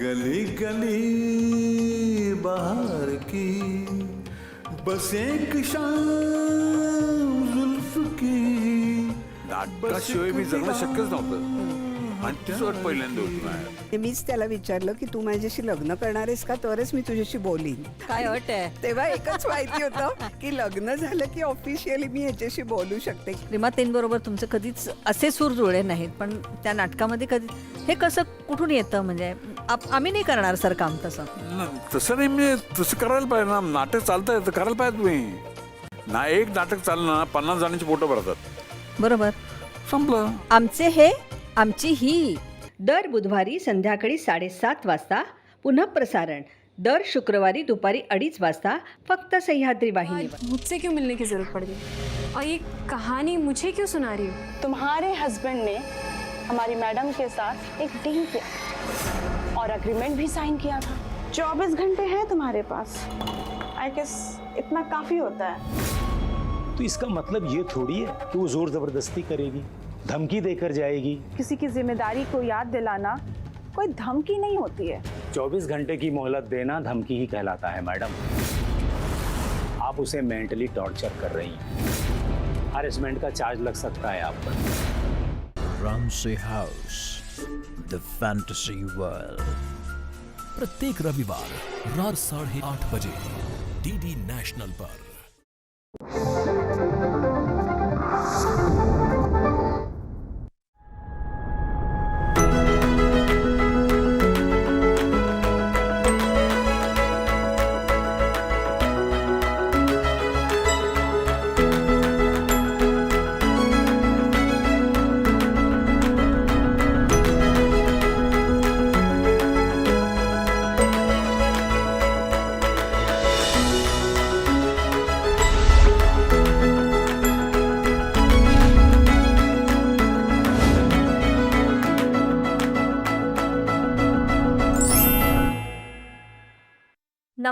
गली गली बाहर की बस एक शाम जुल्फ की नाटकाशिवाय मी जगणं शक्यच नव्हतं. आणि तीच वाट पहिल्यांदा होती माझ्यात. ते मीच त्याला विचारलं की तू माझ्याशी लग्न करणार आहेस का? तरच मी तुझ्याशी बोलीन. काय अट आहे? तेव्हा एकच माहिती होतं की लग्न झालं की ऑफिशियली मी ह्याच्याशी बोलू शकते. बरोबर तुमचं कधीच असे सूर जुळले नाहीत पण त्या नाटकामध्ये कधी हे कसं कुठून येतं? म्हणजे आप- आम्ही नाही करणार सर काम तसं. न- तसं नाही मी तसं करायला पाहिजे ना. नाटक चालतंय तर करायला पाहिजे तुम्ही. ना एक नाटक चाललं ना पन्नास जणांची पोटं भरतात. बरोबर. संपलं. आमचे हे आमची ही दर बुधवारी संध्याकाळी साडेसात वाजता पुन्हा प्रसारण. दर शुक्रवारी दुपारी अडीच वाजता फक्त सह्याद्री वाहिनीवर मुझसे क्यों मिलने की जरूरत पड़ गई? और ये कहानी मुझे क्यों सुना रही हो? तुम्हारे हस्बैंड ने हमारी मैडम के साथ एक डील किया। और एग्रीमेंट भी साइन किया था। चौबीस घंटे हैं तुम्हारे पास। आई गेस इतना काफ़ी होता है। तो इसका मतलब ये थोड़ी है कि वो ज़ोर ज़बरदस्ती करेगी धमकी देकर जाएगी। किसी की ज़िम्मेदारी को याद दिलाना कोई धमकी नहीं होती है। 24 घंटे की मोहलत देना धमकी ही कहलाता है मैडम। आप उसे मेंटली टॉर्चर कर रही हैं। हरेसमेंट का चार्ज लग सकता है आप पर। Ramsay house the fantasy world प्रत्येक रविवार रात साढ़े आठ बजे डीडी नेशनल पर.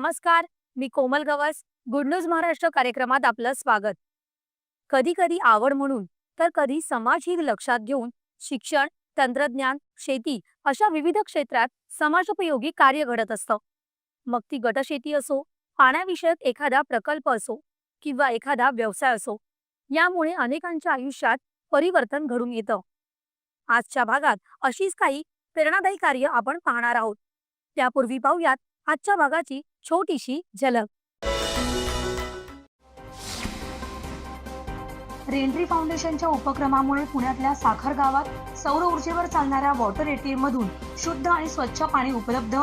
नमस्कार मी कोमल गवस गुड न्यूज महाराष्ट्र कार्यक्रमात आपलं स्वागत. कधी कधी आवड म्हणून तर कधी समाजहित लक्षात घेऊन शिक्षण तंत्रज्ञान शेती अशा विविध क्षेत्रात समाजोपयोगी कार्य घडत असतं. मग ती गटशेती असो पाण्याविषयक एखादा प्रकल्प असो किंवा एखादा व्यवसाय असो यामुळे अनेकांच्या आयुष्यात परिवर्तन घडून येतं. आजच्या भागात अशीच काही प्रेरणादायी कार्य आपण पाहणार आहोत. त्यापूर्वी पाहूयात आजच्या भागाची छोटीशी झलक. रेंट्री फाउंडेशनच्या उपक्रमामुळे पुण्यातल्या साखर गावात सौर ऊर्जेवर चालणाऱ्या वॉटर एटीएम मधून शुद्ध आणि स्वच्छ पाणी उपलब्ध.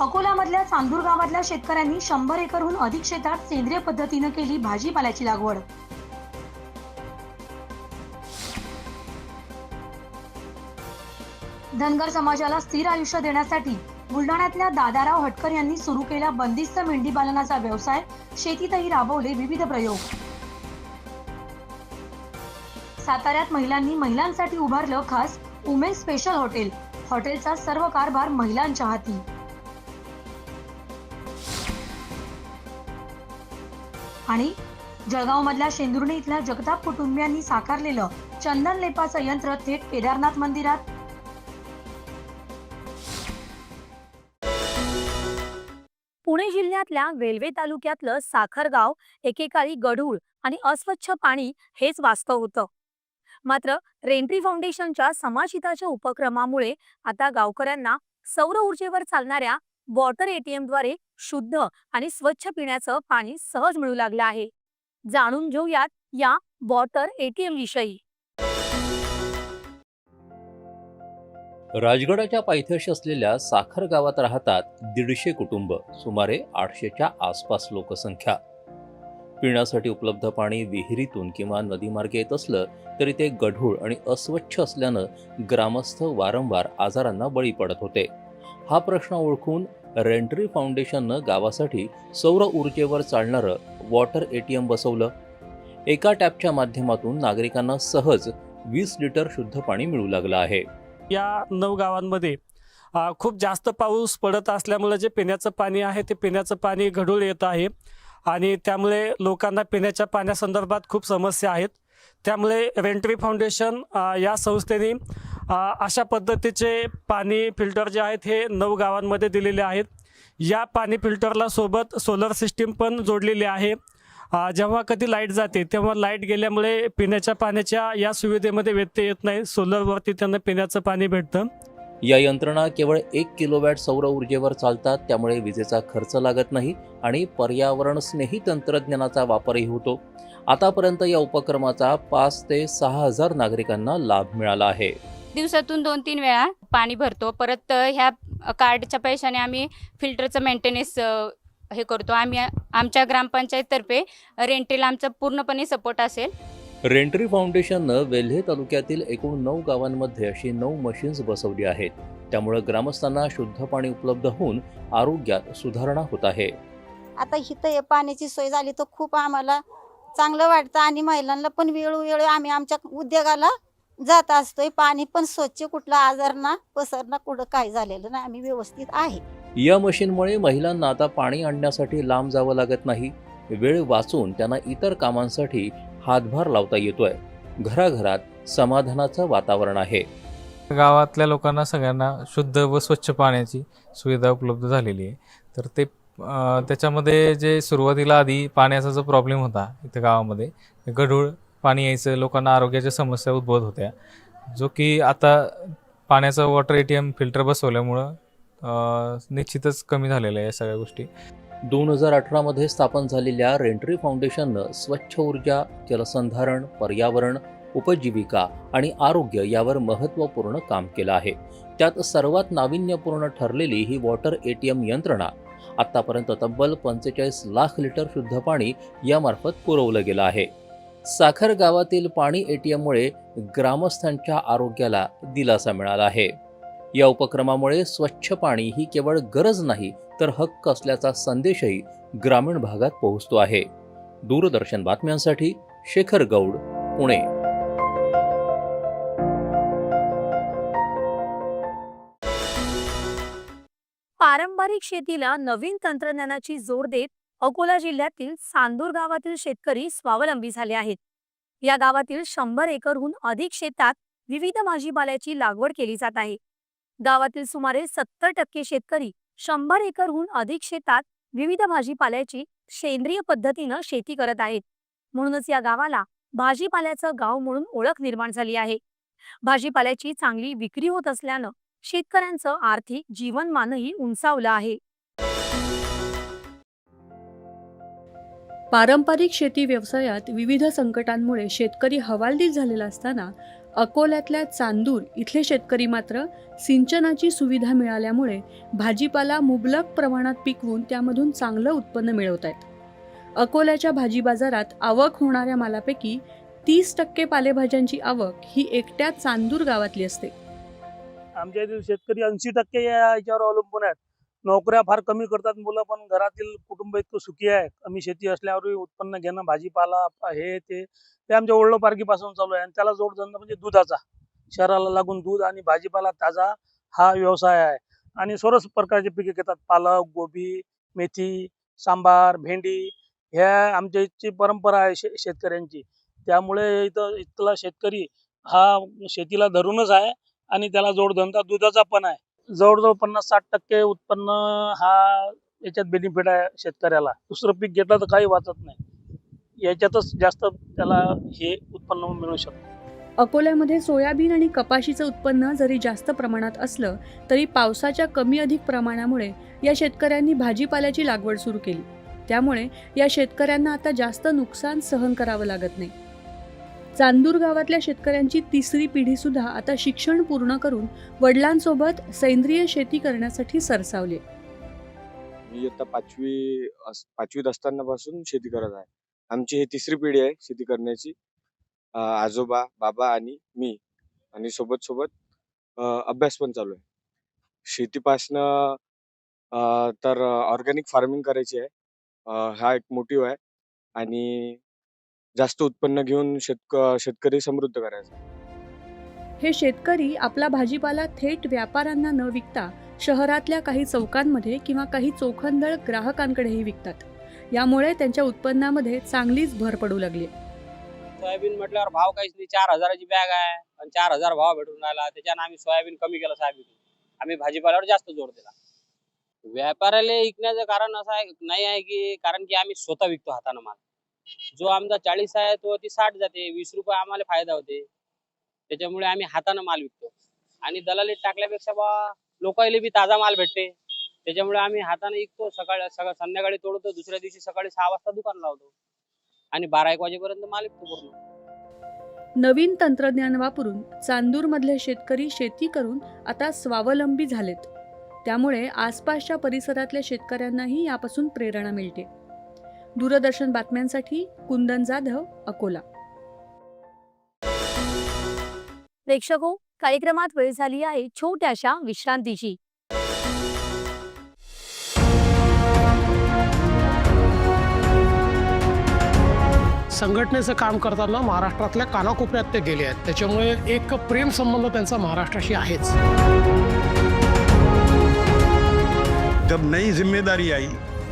अकोलामधल्या चांदूर गावातल्या शेतकऱ्यांनी शंभर एकरहून अधिक शेतात सेंद्रिय पद्धतीनं केली भाजीपाल्याची लागवड. धनगर समाजाला स्थिर आयुष्य देण्यासाठी बुलढाण्यातल्या दादाराव हटकर यांनी सुरू केला बंदिस्त मेंढी पालनाचा व्यवसाय. शेतीतही राबवले विविध प्रयोग. साताऱ्यात महिलांनी महिलांसाठी उभारलं खास उमेन स्पेशल हॉटेल. हॉटेलचा सर्व कारभार महिलांच्या हाती. आणि जळगाव मधल्या शेंदुर्णी इथल्या जगताप कुटुंबियांनी साकारलेलं चंदन लेपाचं यंत्र थेट केदारनाथ मंदिरात पुणे जिल्ह्यातल्या वेल्वे तालुक्यातलं साखरगाव एकेकाळी गढूळ आणि अस्वच्छ पाणी हेच वास्तव होतं. मात्र रेंट्री फाउंडेशनच्या समाजहिताच्या उपक्रमामुळे आता गावकऱ्यांना सौर ऊर्जेवर चालणाऱ्या वॉटर एटीएमद्वारे शुद्ध आणि स्वच्छ पिण्याचं पाणी सहज मिळू लागलं आहे. जाणून घेऊयात या वॉटर एटीएम विषयी. राजगडाच्या पायथ्याशी असलेल्या साखर गावात राहतात दीडशे कुटुंब सुमारे आठशेच्या आसपास लोकसंख्या. पिण्यासाठी उपलब्ध पाणी विहिरीतून किंवा नदीमार्गे येत असलं तरी ते गढूळ आणि अस्वच्छ असल्यानं ग्रामस्थ वारंवार आजारांना बळी पडत होते. हा प्रश्न ओळखून रेंट्री फाउंडेशननं गावासाठी सौर ऊर्जेवर चालणारं वॉटर एटीएम बसवलं. एका टॅपच्या माध्यमातून नागरिकांना सहज वीस लिटर शुद्ध पाणी मिळू लागलं आहे. या नऊ गावांमध्ये खूप जास्त पाऊस पडत असल्यामुळे जे पिण्याचं पाणी आहे ते पिण्याचं पाणी घडूळ येत आहे. आणि त्यामुळे लोकांना पिण्याच्या पाण्यासंदर्भात खूप समस्या आहेत. त्यामुळे रेंट्री फाउंडेशन या संस्थेने अशा पद्धतीचे पाणी फिल्टर जे आहेत हे नऊ गावांमध्ये दिलेले आहेत. या पाणी फिल्टरला सोबत सोलर सिस्टीम पण जोडलेली आहे. जेव्हा कधी लाइट जाते तेव्हा लाइट गेल्यामुळे पिण्याच्या पाण्याच्या या सुविधेमध्ये व्यत्यय येत नाही. सोलरवरती त्यांना पिण्याचं पाणी भेटतं. या यंत्रणा केवळ एक किलोवॅट सौर ऊर्जेवर चालतात त्यामुळे विजेचा खर्च लागत नाही आणि पर्यावरण स्नेही तंत्रज्ञानाचा वापरही होतो. आतापर्यंत या उपक्रमाचा पाच ते सहा हजार नागरिकांना लाभ मिळाला आहे. दिवसातून दोन तीन वेळा पाणी भरतो. परत ह्या कार्डच्या पैशाने आम्ही फिल्टरचं मेंटेनन्स हे करतो. आम्ही आमच्या ग्रामपंचायततर्फे रेंटेला आमचा पूर्णपणे सपोर्ट असेल. रेंटरी फाउंडेशननं वेल्हे तालुक्यातील एकूण नऊ गावांमध्ये अशी नऊ मशीन्स बसवली आहेत. त्यामुळे ग्रामस्थांना शुद्ध पाणी उपलब्ध होऊन आरोग्यात सुधारणा होत आहे. आता इथं हे पाण्याची सोय झाली तर खूप आम्हाला चांगलं वाटतं आणि महिलांना पण वेळोवेळी आम्ही आमच्या उद्योगाला जात असतोय. पाणी पण स्वच्छ कुठलं आजार ना पसरणं कुठं काही झालेलं नाही. आम्ही व्यवस्थित आहे. या मशीनमुळे महिलांना आता पाणी आणण्यासाठी लांब जावं लागत नाही. वेळ वाचून त्यांना इतर कामांसाठी हातभार लावता येतोय. घराघरात समाधानाचं वातावरण आहे. गावातल्या लोकांना सगळ्यांना शुद्ध व स्वच्छ पाण्याची सुविधा उपलब्ध झालेली आहे. तर ते त्याच्यामध्ये जे सुरुवातीला आधी पाण्याचा जो प्रॉब्लेम होता इथं गावामध्ये गढूळ पाणी यायचं लोकांना आरोग्याच्या समस्या उद्भवत होत्या. जो की आता पाण्याचं water A T M filter बसवल्यामुळं निश्चितच कमी झालेलं आहे या सगळ्या गोष्टी. दोन हजार अठरामध्ये स्थापन झालेल्या रेंट्री फाउंडेशननं स्वच्छ ऊर्जा जलसंधारण पर्यावरण उपजीविका आणि आरोग्य यावर महत्त्वपूर्ण काम केलं आहे. त्यात सर्वात नाविन्यपूर्ण ठरलेली ही वॉटर ए टी एम यंत्रणा आत्तापर्यंत तब्बल पंचेचाळीस लाख लिटर शुद्ध पाणी यामार्फत पुरवलं गेलं आहे. साखर गावातील पाणी ए टी एममुळे ग्रामस्थांच्या आरोग्याला दिलासा मिळाला आहे. या उपक्रमामुळे स्वच्छ पाणी ही केवळ गरज नाही तर हक्क असल्याचा संदेशही ग्रामीण भागात पोहोचतो आहे. दूरदर्शन बातम्यांसाठी शेखर गौड पुणे. पारंपरिक शेतीला नवीन तंत्रज्ञानाची जोड देत अकोला जिल्ह्यातील सांदूर गावातील शेतकरी स्वावलंबी झाले आहेत. या गावातील शंभर एकरहून अधिक शेतात विविध भाजीपाल्याची लागवड केली जात आहे. गावातील सुमारे सत्तर टक्के शेतकरी शंभर एकरहून अधिक शेतात विविध भाजीपाल्याची सेंद्रिय पद्धतीनं शेती करत आहेत. म्हणूनच या गावाला भाजीपाल्याचं गाव म्हणून ओळख निर्माण झाली आहे. भाजीपाल्याची चांगली विक्री होत असल्यानं शेतकऱ्यांचं आर्थिक जीवनमानही उंचावलं आहे. पारंपरिक शेती व्यवसायात विविध संकटांमुळे शेतकरी हवालदिल झालेला असताना अकोल्यातल्या चांदूर इथले शेतकरी मात्र सिंचनाची सुविधा मिळाल्यामुळे भाजीपाला मुबलक प्रमाणात पिकवून त्यामधून चांगलं उत्पन्न मिळवत आहेत. अकोल्याच्या भाजी बाजारात आवक होणाऱ्या मालापैकी तीस टक्के पालेभाज्यांची आवक ही एकट्या चांदूर गावातली असते. आमच्या इथे शेतकरी ऐंशी टक्के याच्यावर अवलंबून आहेत. नोकऱ्या फार कमी करतात मुलं पण घरातील कुटुंब इतकं सुखी आहे. कमी शेती असल्यावरही उत्पन्न घेणं भाजीपाला हे ते ते आमच्या ओळपारखीपासून चालू आहे. आणि त्याला जोडधंदा म्हणजे दुधाचा. शहराला लागून दूध आणि भाजीपाला ताजा हा व्यवसाय आहे. आणि सर्वच प्रकारचे पिके घेतात. पालक गोबी मेथी सांबार भेंडी ह्या आमच्या इथची परंपरा आहे शे शेतकऱ्यांची. त्यामुळे इथं इथला शेतकरी हा शेतीला धरूनच आहे आणि त्याला जोडधंदा दुधाचा पण आहे. जवळजवळ पन्नास साठ टक्के उत्पन्न हा याच्यात बेनिफिट आहे शेतकऱ्याला. दुसरं पीक घेतलं तर काही वाचत नाही. याच्यातच जास्त त्याला हे उत्पन्न मिळू शकतं. अकोल्यामध्ये सोयाबीन आणि कपाशीचं उत्पन्न जरी जास्त प्रमाणात असलं तरी पावसाच्या कमी अधिक प्रमाणामुळे या शेतकऱ्यांनी भाजीपाल्याची लागवड सुरू केली. त्यामुळे या शेतकऱ्यांना आता जास्त नुकसान सहन करावं लागत नाही. चांदूर गावातल्या शेतकऱ्यांची तिसरी पिढी सुद्धा आता शिक्षण पूर्ण करून वडिलांसोबत सेंद्रिय शेती करण्यासाठी सरसावले मी आता पाचवी पाचवीत असतानापासून शेती करत आहे. आमची ही तिसरी पिढी आहे शेती करण्याची. आजोबा बाबा आणि मी आणि सोबत सोबत अभ्यास पण चालू आहे. शेतीपासनं तर ऑर्गॅनिक फार्मिंग करायची आहे. हा एक मोटिव्ह आहे आणि जास्त उत्पन्न घेऊन शेतक शेतकरी समृद्ध करायचा हे शेतकरी आपला भाजीपाला थेट व्यापाऱ्यांना न विकता शहरातल्या काही चौकांमध्ये किंवा काही चोखंदळ ग्राहकांकडेही विकतात. यामुळे त्यांच्या उत्पन्नामध्ये चांगलीच भर पडू लागली. सोयाबीन म्हटल्यावर भाव काहीच नाही. चार हजाराची बॅग आहे. आणि चार हजार भाव भेटून राहिला. त्याच्यानं आम्ही सोयाबीन कमी केलं सोयाबीन आम्ही भाजीपाल्यावर जास्त जोर दिला. व्यापाऱ्याला विकण्याचं कारण असं आहे नाही आहे की कारण की आम्ही स्वतः विकतो हातानं माल. जो आमचा चाळीस आहे तो ती साठ जाते. वीस रुपये आम्हाला फायदा होते. त्याच्यामुळे आम्ही हातानं माल विकतो. आणि दलालीत टाकल्यापेक्षा बा लोकांना बी ताजा माल भेटते. त्याच्यामुळे आम्ही हाताने विकतो सकाळी सकाळ संध्याकाळी तोडतो दुसऱ्या दिवशी सकाळी सहा वाजता दुकान लावतो. आणि बारा एक वाजेपर्यंत माल विकतो पूर्ण. नवीन तंत्रज्ञान वापरून चांदूरमधले शेतकरी शेती करून आता स्वावलंबी झालेत. त्यामुळे आसपासच्या परिसरातल्या शेतकऱ्यांनाही यापासून प्रेरणा मिळते. दूरदर्शन बातम्यांसाठी कुंदन जाधव अकोला. प्रेक्षको कार्यक्रमात वेळ झाली आहे छोट्याशा विश्रांतीची. संघटनेचं काम करताना महाराष्ट्रातल्या कानाकोपऱ्यात ते गेले आहेत. त्याच्यामुळे एक प्रेम संबंध त्यांचा महाराष्ट्राशी आहेच. जब नई जिम्मेदारी आई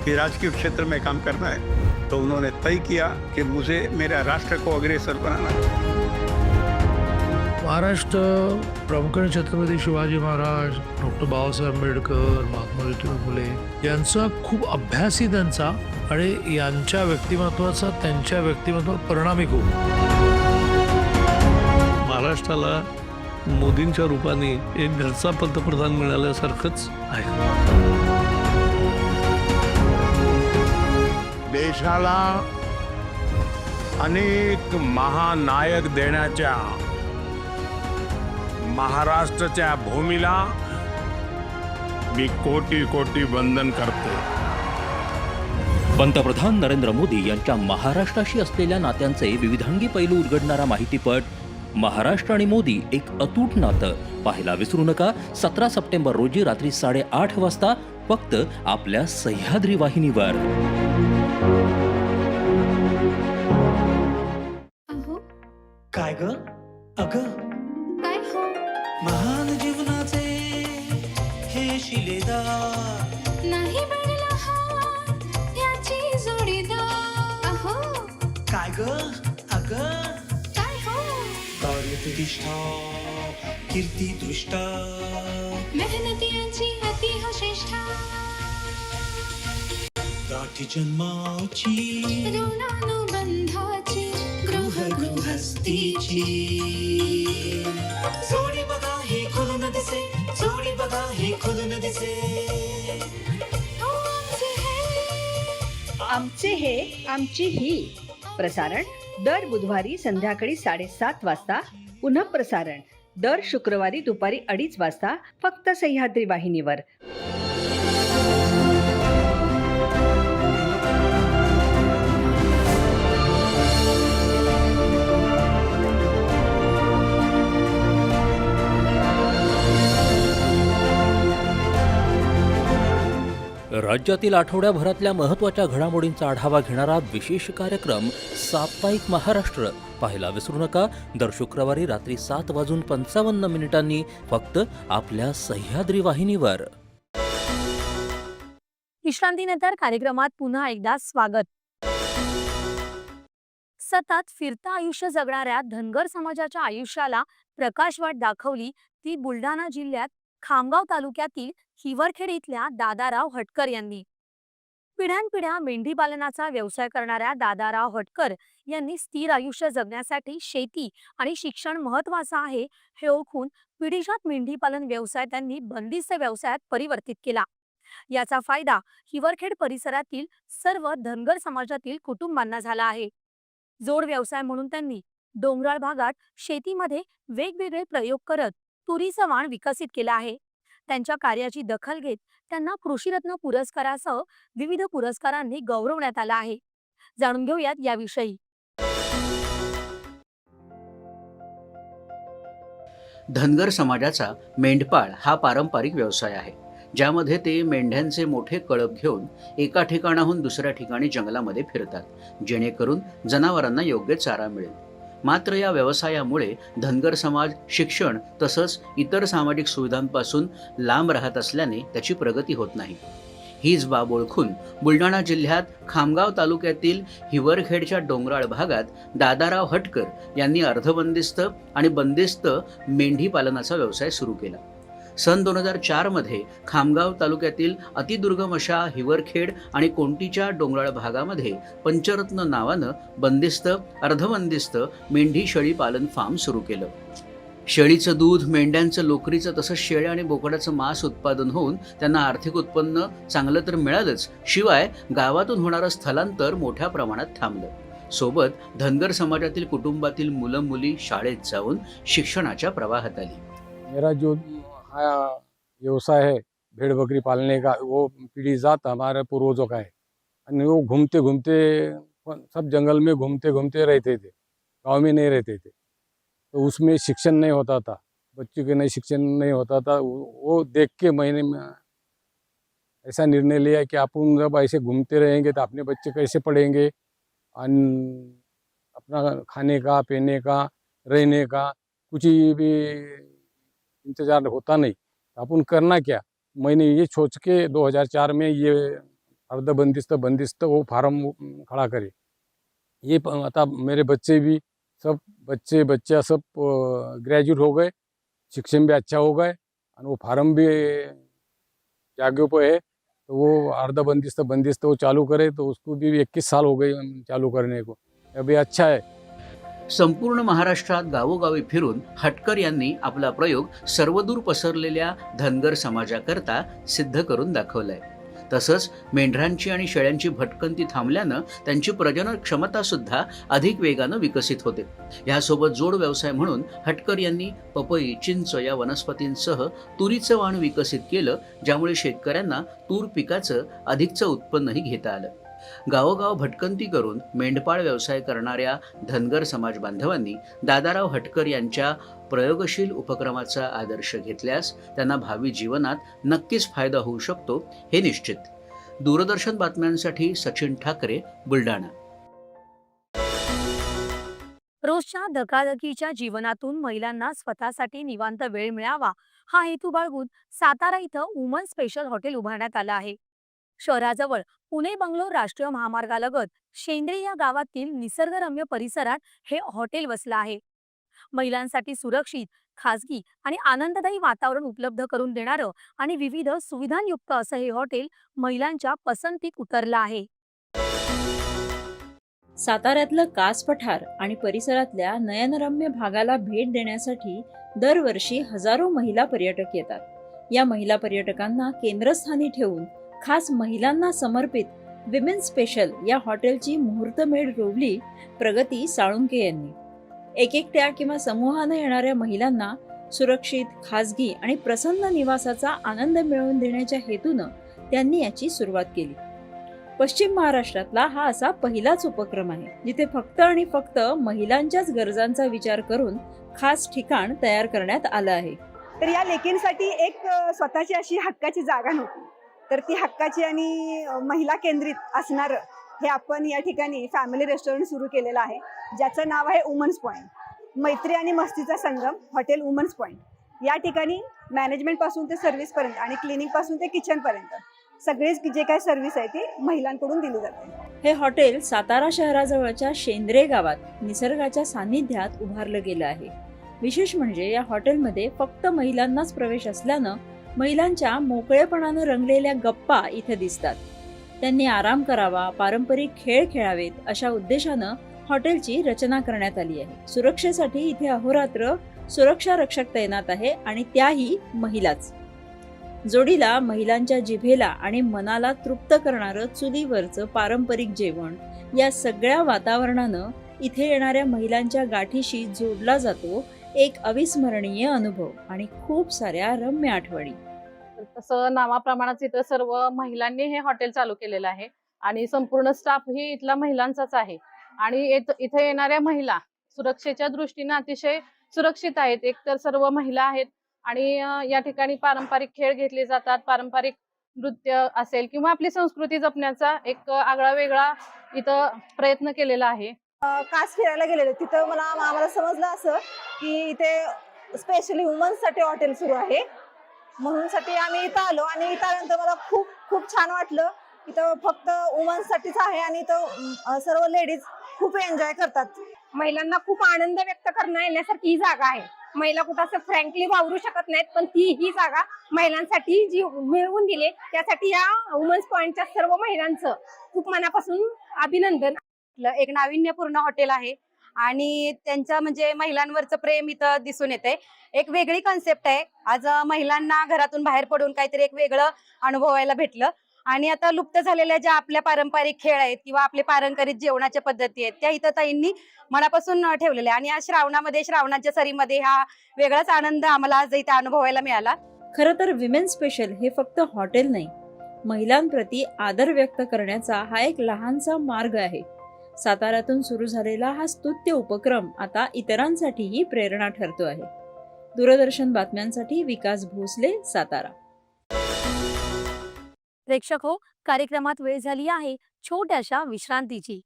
कि राजकीय क्षेत्र में काम करना है तो उन्होंने तय किया कि मुझे मेरा राष्ट्र को अग्रेसर बनाना है। महाराष्ट्र प्रामुख्याने छत्रपती शिवाजी महाराज डॉक्टर बाबासाहेब आंबेडकर महात्मा ज्योतिबा फुले यांचा खूप अभ्यासी त्यांचा आणि यांच्या व्यक्तिमत्वाचा त्यांच्या व्यक्तिमत्वावर परिणामी खूप. महाराष्ट्राला मोदींच्या रूपाने एक घरचा पंतप्रधान मिळाल्यासारखंच आहे. देशाला अनेक महानायक देण्याच्या महाराष्ट्राच्या भूमीला मी कोटी कोटी वंदन करते. पंतप्रधान नरेंद्र मोदी यांच्या महाराष्ट्राशी असलेल्या नात्यांचे विविधांगी पैलू उलगडणारा माहितीपट महाराष्ट्र आणि मोदी एक अतूट नातं. पाहायला विसरू नका सतरा सप्टेंबर रोजी रात्री साडेआठ वाजता फक्त आपल्या सह्याद्री वाहिनीवर. काय ग? अग? काय ग अग. काय हो? कार्यप्रतिष्ठा कीर्ती दृष्टा मेहनतीची अति हो श्रेष्ठा. गाठी जन्माची ऋणानुबंधाची गृह गृहस्थीची. जोडी बघा ही खुलून दिसे जोडी बघा ही खुलून दिसे आमचे हे. आमचे हे आमची ही. प्रसारण दर बुधवारी संध्याकाळी साडेसात वाजता पुन्हा प्रसारण दर शुक्रवारी दुपारी अडीच वाजता फक्त सह्याद्री वाहिनीवर. राज्यातील आठवड्याभरातल्या महत्त्वाच्या घडामोडींचा आढावा घेणारा विशेष कार्यक्रम साप्ताहिक महाराष्ट्र. पाहायला विसरू नका. दर शुक्रवारी रात्री सात वाजून पंचावन्न मिनिटांनी फक्त आपल्या सह्याद्री वाहिनीवर. विश्रांतीनंतर कार्यक्रमात पुन्हा एकदा स्वागत. सतत फिरता आयुष्य जगणाऱ्या धनगर समाजाच्या आयुष्याला प्रकाशवाट दाखवली ती बुलढाणा जिल्ह्यात खामगाव तालुक्यातील हिवरखेड इथल्या दादाराव हटकर यांनी. पिढ्यानपिढ्या मेंढीपालनाचा व्यवसाय करणाऱ्या दादाराव हटकर यांनी स्थिर आयुष्य जगण्यासाठी शेती आणि शिक्षण महत्वाचं आहे हे ओळखून पिढीजात मेंढीपालन व्यवसाय त्यांनी बंदिस्त व्यवसायात परिवर्तित केला. याचा फायदा हिवरखेड परिसरातील सर्व धनगर समाजातील कुटुंबांना झाला आहे. जोड व्यवसाय म्हणून त्यांनी डोंगराळ भागात शेतीमध्ये वेगवेगळे प्रयोग करत तुरीचं वाण विकसित केलं आहे. त्यांच्या कार्याची दखल घेत त्यांना कृषीरत्न पुरस्कारासह विविध पुरस्कारांनी गौरवण्यात आला आहे. जाणून घेऊयात याविषयी. धनगर समाजाचा मेंढपाळ हा पारंपरिक व्यवसाय आहे ज्यामध्ये ते मेंढ्यांचे मोठे कळप घेऊन एका ठिकाणाहून दुसऱ्या ठिकाणी जंगलामध्ये फिरतात जेणेकरून जनावरांना योग्य चारा मिळेल. मात्र या व्यवसायामुळे धनगर समाज शिक्षण तसंच इतर सामाजिक सुविधांपासून लांब राहत असल्याने त्याची प्रगती होत नाही. हीच बाब ओळखून बुलढाणा जिल्ह्यात खामगाव तालुक्यातील हिवरखेडच्या डोंगराळ भागात दादाराव हटकर यांनी अर्धबंदिस्त आणि बंदिस्त मेंढी पालनाचा व्यवसाय सुरू केला. सन दोन हजार चारमध्ये खामगाव तालुक्यातील अतिदुर्गम अशा हिवरखेड आणि कोंटीच्या डोंगराळ भागामध्ये पंचरत्न नावानं बंदिस्त अर्धबंदिस्त मेंढी शेळी पालन फार्म सुरू केलं. शेळीचं दूध मेंढ्यांचं लोकरीचं तसंच शेळ्या आणि बोकडाचं मांस उत्पादन होऊन त्यांना आर्थिक उत्पन्न चांगलं तर मिळालंच शिवाय गावातून होणारं स्थलांतर मोठ्या प्रमाणात थांबलं. सोबत धनगर समाजातील कुटुंबातील मुलं मुली शाळेत जाऊन शिक्षणाच्या प्रवाहात आली. मेरा जो हाँ व्यवसाय है, भेड़ बकरी पालने का, वो पीढ़ी जात हमारे पूर्वजों का है। वो घूमते घूमते, सब जंगल में घूमते घूमते रहते थे, गाँव में नहीं रहते थे। तो उसमें शिक्षण नहीं होता था, बच्चों के नहीं शिक्षण नहीं होता था, वो देख के मैंने ऐसा निर्णय लिया कि अपन जब ऐसे घूमते रहेंगे तो अपने बच्चे कैसे पढ़ेंगे? अपना खाने का, पीने का, रहने का, कुछ भी इंतज़ार होता नहीं। तो अपन करना क्या? मैंने ये सोच के 2004 में ये अर्ध बंदिस्त वो फार्म खड़ा करे। ये आता मेरे बच्चे भी सब बच्चे, बच्चा सब ग्रेजुएट हो गए, शिक्षण भी अच्छा हो गए, और वो फार्म भी जागे पे है। तो वो अर्ध बंदिस्त बंदिस्त वो चालू करे तो उसको भी इक्कीस साल हो गए चालू करने को। अभी अच्छा है। संपूर्ण महाराष्ट्रात गावोगावी फिरून हटकर यांनी आपला प्रयोग सर्वदूर पसरलेल्या धनगर समाजाकरता सिद्ध करून दाखवलाय. तसंच मेंढरांची आणि शेळ्यांची भटकंती थांबल्यानं त्यांची प्रजनन क्षमता सुद्धा अधिक वेगानं विकसित होते. यासोबत जोड व्यवसाय म्हणून हटकर यांनी पपई चिंच या वनस्पतींसह तुरीचं वाण विकसित केलं ज्यामुळे शेतकऱ्यांना तूर पिकाचं अधिकचं उत्पन्नही घेता आलं. गावोगाव भटकंती करून मेंढपाळ व्यवसाय करणाऱ्या धनगर समाज बांधवांनी दादाराव हटकर यांच्या प्रयोगशील उपक्रमाचा आदर्श घेतल्यास त्यांना भावी जीवनात नक्कीच फायदा होऊ शकतो हे निश्चित. दूरदर्शन बातम्यांसाठी सचिन ठाकरे बुलढाणा. रोजच्या धकाधकीच्या जीवनातून महिलांना स्वतःसाठी निवांत वेळ मिळावा हा हेतू बाळगून सातारा इथं वुमन स्पेशल हॉटेल उभारण्यात आलं आहे. शहराजवळ पुणे बंगलोर राष्ट्रीय महामार्गालगत शेंद्रे या गावातील निसर्गरम्य परिसरात हे हॉटेल वसलं आहे. महिलांसाठी सुरक्षित खासगी आणि आनंददायी वातावरण उपलब्ध करून देणारं आणि विविध सुविधांयुक्त असं हे हॉटेल महिलांच्या पसंतीत उतरलं आहे. साताऱ्यातलं कास पठार आणि परिसरातल्या नयनरम्य भागाला भेट देण्यासाठी दरवर्षी हजारो महिला पर्यटक येतात. या महिला पर्यटकांना केंद्रस्थानी ठेवून खास महिलांना समर्पित विमेन स्पेशल या हॉटेलची मुहूर्तमेढ रोवली प्रगती साळुंके यांनी. एकेकट्या किंवा समूहानं येणाऱ्या महिलांना सुरक्षित खासगी आणि प्रसन्न निवासाचा आनंद मिळवून देण्याच्या हेतूनं त्यांनी याची सुरुवात केली. पश्चिम महाराष्ट्रातला हा असा पहिलाच उपक्रम आहे जिथे फक्त आणि फक्त महिलांच्याच गरजांचा विचार करून खास ठिकाण तयार करण्यात आलं आहे. तर या लेकींसाठी एक स्वतःची अशी हक्काची जागा नव्हती. तर ती हक्काची आणि महिला केंद्रित असणारं हे आपण या ठिकाणी फॅमिली रेस्टॉरंट सुरू केलेलं आहे. ज्याचं नाव आहे वुमन्स पॉईंट मैत्री आणि मस्तीचा संगम हॉटेल वुमन्स पॉईंट या ठिकाणी मॅनेजमेंटपासून ते सर्व्हिसपर्यंत आणि क्लिनिकपासून ते किचनपर्यंत सगळीच जे काही सर्व्हिस आहे ती महिलांकडून दिली जाते. हे हॉटेल सातारा शहराजवळच्या शेंद्रे गावात निसर्गाच्या सान्निध्यात उभारलं गेलं आहे. विशेष म्हणजे या हॉटेलमध्ये फक्त महिलांनाच प्रवेश असल्यानं महिलांच्या मोकळेपणानं रंगलेल्या गप्पा इथे दिसतात. त्यांनी आराम करावा पारंपरिक खेळ खेळावेत अशा उद्देशानं हॉटेलची रचना करण्यात आली आहे. सुरक्षेसाठी इथे अहोरात्र सुरक्षा रक्षक तैनात आहे आणि त्याही महिलाच. जोडीला महिलांच्या जिभेला आणि मनाला तृप्त करणारं चुलीवरचं पारंपरिक जेवण या सगळ्या वातावरणानं इथे येणाऱ्या महिलांच्या गाठीशी जोडला जातो एक अविस्मरणीय अनुभव आणि खूप साऱ्या रम्य आठवणी. तसं नावाप्रमाणेच इथं सर्व महिलांनी हे हॉटेल चालू केलेलं आहे आणि संपूर्ण स्टाफ ही इथला महिलांचाच आहे. आणि येत- इथे येणाऱ्या महिला सुरक्षेच्या दृष्टीने अतिशय सुरक्षित आहेत. एक तर सर्व महिला आहेत आणि या ठिकाणी पारंपरिक खेळ घेतले जातात पारंपरिक नृत्य असेल किंवा आपली संस्कृती जपण्याचा एक आगळा वेगळा इथं प्रयत्न केलेला आहे. कास फिरायला गेलेले. तिथं मला आम्हाला समजलं असं की इथे स्पेशली वुमन्ससाठी हॉटेल सुरू आहे. म्हणून साठी आम्ही इथं आलो आणि इथं आल्यानंतर मला खूप खूप छान वाटलं. इथं फक्त वुमन्ससाठीच आहे आणि इथं सर्व लेडीज खूप एन्जॉय करतात. महिलांना खूप आनंद व्यक्त करणं येण्यासारखी ही जागा आहे. महिला कुठं असं फ्रँकली वावरू शकत नाहीत पण ती ही जागा महिलांसाठी जी मिळवून दिली त्यासाठी या वुमन्स पॉइंटच्या सर्व महिलांचं खूप मनापासून अभिनंदन. एक नाविन्यपूर्ण हॉटेल आहे. आणि त्यांचं म्हणजे महिलांवरचं प्रेम इथं दिसून येते एक वेगळी कन्सेप्ट आहे. आज महिलांना घरातून बाहेर पडून काहीतरी एक वेगळं अनुभवायला भेटलं. आणि आता लुप्त झालेल्या ज्या आपल्या पारंपरिक खेळ आहेत किंवा आपले पारंपरिक जेवणाच्या पद्धती आहेत त्या इथं ताईंनी मनापासून ठेवलेल्या आणि या श्रावणामध्ये श्रावणाच्या सरीमध्ये हा वेगळाच आनंद आम्हाला आज इथं अनुभवायला मिळाला. खरं तर विमेन स्पेशल हे फक्त हॉटेल नाही महिलांप्रती आदर व्यक्त करण्याचा हा एक लहानसा मार्ग आहे. साताऱ्यातून सुरू झालेला हा स्तुत्य उपक्रम आता इतरांसाठीही प्रेरणा ठरतो आहे. दूरदर्शन बातम्यांसाठी विकास भोसले सातारा. प्रेक्षक हो कार्यक्रमात वेळ झाली आहे छोट्याशा विश्रांतीची.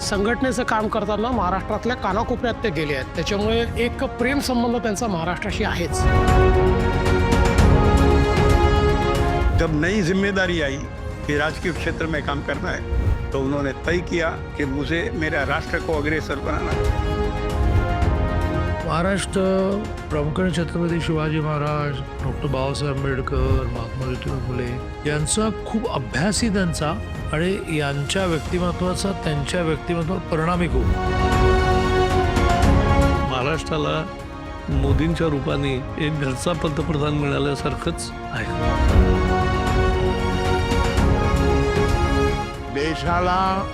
संघटनेचं काम करताना महाराष्ट्रातल्या कानाकोपऱ्यात ते गेले आहेत. त्याच्यामुळे एक प्रेम संबंध त्यांचा महाराष्ट्राशी आहेच. जब नई जिम्मेदारी आई कि राजकीय क्षेत्र में काम करना है तो उन्होंने तय किया कि मुझे मेरा राष्ट्र को अग्रेसर बनाना है। महाराष्ट्र प्रामुख्याने छत्रपती शिवाजी महाराज डॉक्टर बाबासाहेब आंबेडकर महात्मा ज्योतिबा फुले यांचा खूप अभ्यासी त्यांचा आणि यांच्या व्यक्तिमत्वाचा त्यांच्या व्यक्तिमत्वावर परिणामी खूप. महाराष्ट्राला मोदींच्या रूपाने एक घरचा पंतप्रधान मिळाल्यासारखंच आहे. देशाला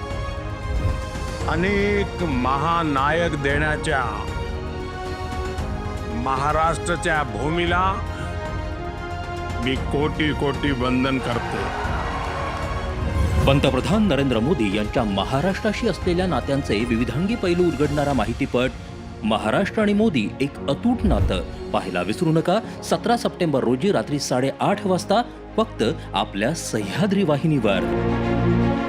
अनेक महानायक देण्याच्या महाराष्ट्राच्या भूमीला मी कोटी कोटी वंदन करते. पंतप्रधान नरेंद्र मोदी यांच्या महाराष्ट्राशी असलेल्या नात्यांचे विविधांगी पैलू उलगडणारा माहितीपट महाराष्ट्र आणि मोदी एक अतूट नातं. पाहायला विसरू नका सतरा सप्टेंबर रोजी रात्री साडेआठ वाजता फक्त आपल्या सह्याद्री वाहिनीवर.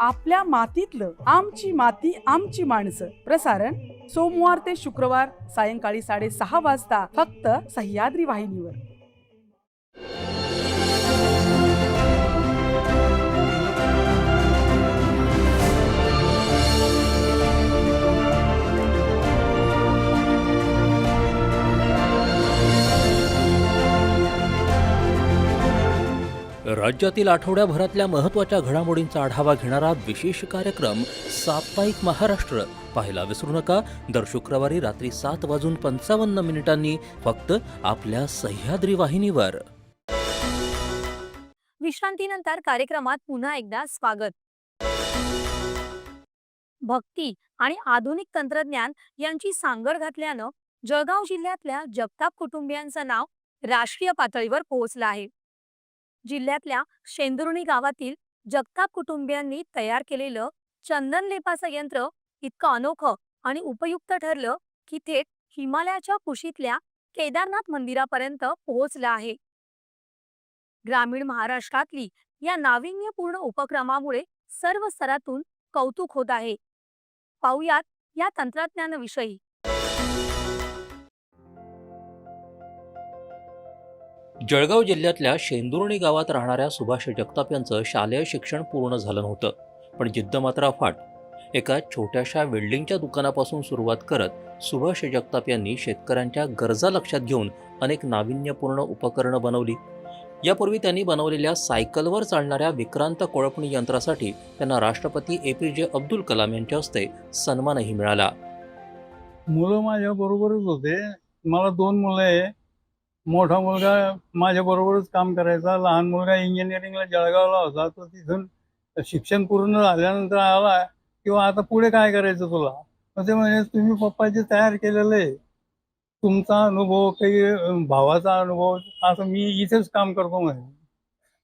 आपल्या मातीतलं आमची माती आमची माणसं. प्रसारण सोमवार ते शुक्रवार सायंकाळी साडेसहा वाजता फक्त सह्याद्री वाहिनीवर. राज्यातील आठवड्याभरातल्या महत्त्वाच्या घडामोडींचा आढावा घेणारा विशेष कार्यक्रम साप्ताहिक महाराष्ट्र. पाहायला विसरू नका. दर शुक्रवारी रात्री सात वाजून पंचावन्न मिनिटांनी फक्त आपल्या सह्याद्री वाहिनीवर. विश्रांतीनंतर कार्यक्रमात पुन्हा एकदा स्वागत. भक्ती आणि आधुनिक तंत्रज्ञान यांची सांगड घातल्यानं जळगाव जिल्ह्यातल्या जगताप कुटुंबियांचं नाव राष्ट्रीय पातळीवर पोहोचलं आहे. जिल्ह्यातल्या शेंदुर्णी गावातील जगताप कुटुंबियांनी तयार केलेलं चंदन लेपाचं यंत्र इतकं अनोखं आणि उपयुक्त ठरलं की थेट हिमालयाच्या कुशीतल्या केदारनाथ मंदिरापर्यंत पोहोचलं आहे. ग्रामीण महाराष्ट्रातली या नाविन्यपूर्ण उपक्रमामुळे सर्व स्तरातून कौतुक होत आहे. पाहुयात या तंत्रज्ञानाविषयी. जळगाव जिल्ह्यातल्या शेंदुर्णी गावात राहणाऱ्या सुभाष जगताप यांचं शालेय शिक्षण पूर्ण झालं नव्हतं पण जिद्द मात्र अफाट एका छोट्याशा वेल्डिंगच्या दुकानापासून सुरुवात करत सुभाष जगताप यांनी शेतकऱ्यांच्या गरजा लक्षात घेऊन अनेक नाविन्यपूर्ण उपकरणं बनवली. यापूर्वी त्यांनी बनवलेल्या सायकलवर चालणाऱ्या विक्रांत कोळपणी यंत्रासाठी त्यांना राष्ट्रपती ए पी जे अब्दुल कलाम यांच्या हस्ते सन्मानही मिळाला. मुलं माझ्या बरोबरच होते. मला दोन मुलं आहे. मोठा मुलगा माझ्याबरोबरच काम करायचा. लहान मुलगा इंजिनिअरिंगला जळगावला होता. तो तिथून शिक्षण पूर्ण झाल्यानंतर आला किंवा आता पुढे काय करायचं तुला? मग ते म्हणजे तुम्ही पप्पा जे तयार केलेलं आहे. तुमचा अनुभव काही भावाचा अनुभव असं मी इथेच काम करतो म्हणजे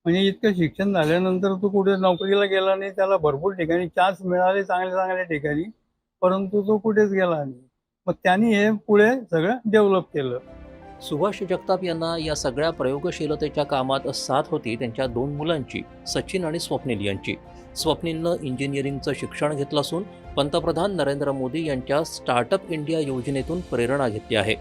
म्हणजे इतकं शिक्षण झाल्यानंतर तो कुठे नोकरीला गेला नाही. त्याला भरपूर ठिकाणी चान्स मिळाले चांगल्या चांगल्या ठिकाणी. परंतु तो कुठेच गेला नाही. मग त्यांनी हे पुढे सगळं डेव्हलप केलं. सुभाष जगताप यांना या सगळ्या प्रयोगशीलतेच्या कामात साथ होती त्यांच्या दोन मुलांची सचिन आणि स्वप्नील यांची. स्वप्नीलनं इंजिनिअरिंगचं शिक्षण घेतलं असून पंतप्रधान नरेंद्र मोदी यांच्या स्टार्टअप इंडिया योजनेतून प्रेरणा घेतली आहे.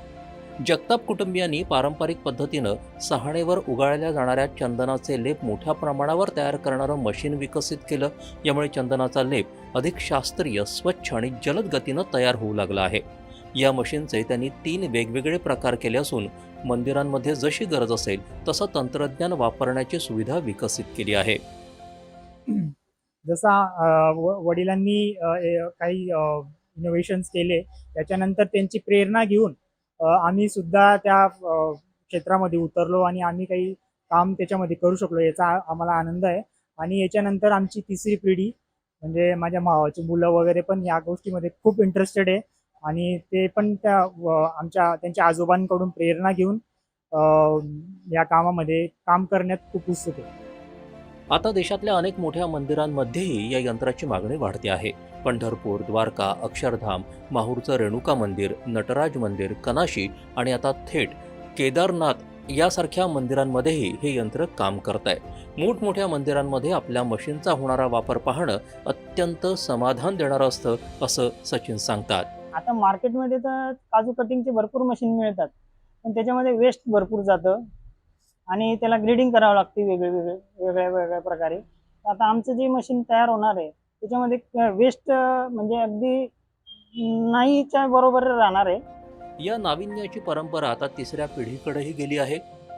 जगताप कुटुंबियांनी पारंपरिक पद्धतीनं सहाणेवर उगाळल्या जाणाऱ्या चंदनाचे लेप मोठ्या प्रमाणावर तयार करणारं मशीन विकसित केलं यामुळे चंदनाचा लेप अधिक शास्त्रीय स्वच्छ आणि जलद गतीनं तयार होऊ लागला आहे. या मशीनचे त्यांनी तीन वेगवेगळे प्रकार केले असून मंदिरांमध्ये जशी गरज असेल तसं तंत्रज्ञान वापरण्याची सुविधा विकसित केली आहे. जसा व- वडिलांनी ए- काही इनोव्हेशन्स केले त्याच्यानंतर त्यांची प्रेरणा घेऊन आम्ही सुद्धा त्या क्षेत्रामध्ये उतरलो आणि आम्ही काही काम त्याच्यामध्ये करू शकलो याचा आम्हाला आनंद आहे. आणि याच्यानंतर आमची तिसरी पिढी म्हणजे माझ्या मावाची मुलं वगैरे पण या गोष्टीमध्ये खूप इंटरेस्टेड आहे. आणि ते पण त्या व- आमच्या त्यांच्या आजोबांकडून प्रेरणा घेऊन या कामामध्ये काम करण्यात खूप उत्सुक आहे. आता देशातल्या अनेक मोठ्या मंदिरांमध्येही या यंत्राची मागणी वाढते आहे. पंढरपूर द्वारका अक्षरधाम माहूरचं रेणुका मंदिर नटराज मंदिर कनाशी आणि आता थेट केदारनाथ यासारख्या मंदिरांमध्येही हे यंत्र काम करत आहे मोठमोठ्या मंदिरांमध्ये आपल्या मशीनचा होणारा वापर पाहणं अत्यंत समाधान देणारं असतं असं सचिन सांगतात. आता मार्केटमध्ये तर काजू कटिंगचे भरपूर मशीन मिळतात. पण त्याच्यामध्ये वेस्ट भरपूर जातं. आणि त्याला ग्रेडिंग करावं लागते वेगळे वेगळे वेगळ्या वेगळ्या प्रकारे. आता आमचं जे मशीन तयार होणार आहे त्याच्यामध्ये वेस्ट म्हणजे अगदी नाहीच्या बरोबर राहणार आहे. या नाविन्याची परंपरा आता तिसऱ्या पिढीकडेही गेली आहे.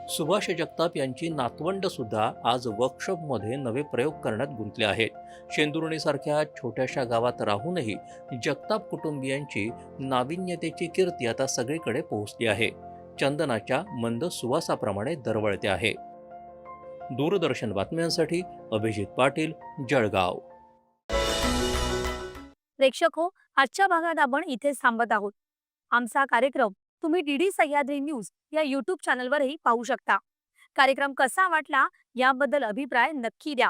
सुभाष जगताप यांची नातवंडसुद्धा आज वर्कशॉपमध्ये नवे प्रयोग करण्यात गुंतले आहेत. शेंदुर्णीसारख्या छोट्याशा गावात राहूनही जगताप कुटुंबियांची नाविन्यतेची कीर्ती आता सगळीकडे पोहोचली आहे. चंदनाच्या मंद सुवासाप्रमाणे दरवळते आहे. दूरदर्शन बातम्यांसाठी अभिजित पाटील जळगाव. प्रेक्षक हो आजच्या भागात आपण इथेच थांबत आहोत. आमचा कार्यक्रम तुम्ही डी डी सह्याद्री न्यूज या युट्यूब चॅनलवरही पाहू शकता. कार्यक्रम कसा वाटला याबद्दल अभिप्राय नक्की द्या.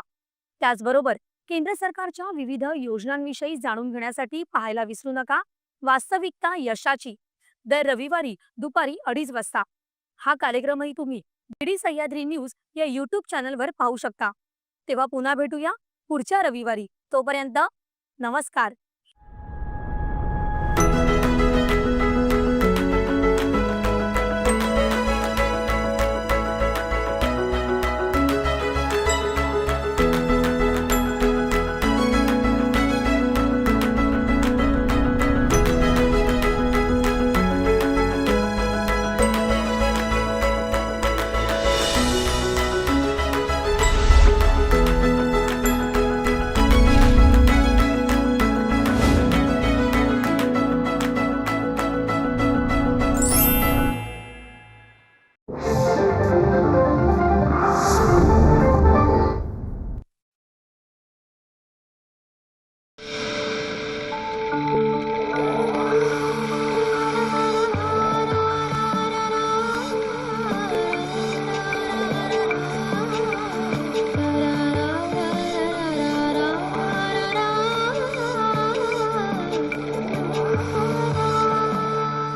त्याचबरोबर केंद्र सरकारच्या विविध योजनांविषयी जाणून घेण्यासाठी पाहायला विसरू नका. वास्तविकता यशाची. दर रविवारी दुपारी अडीच वाजता. हा कार्यक्रमही तुम्ही डी डी सह्याद्री न्यूज या युट्यूब चॅनलवर पाहू शकता. तेव्हा पुन्हा भेटूया पुढच्या रविवारी. तोपर्यंत नमस्कार.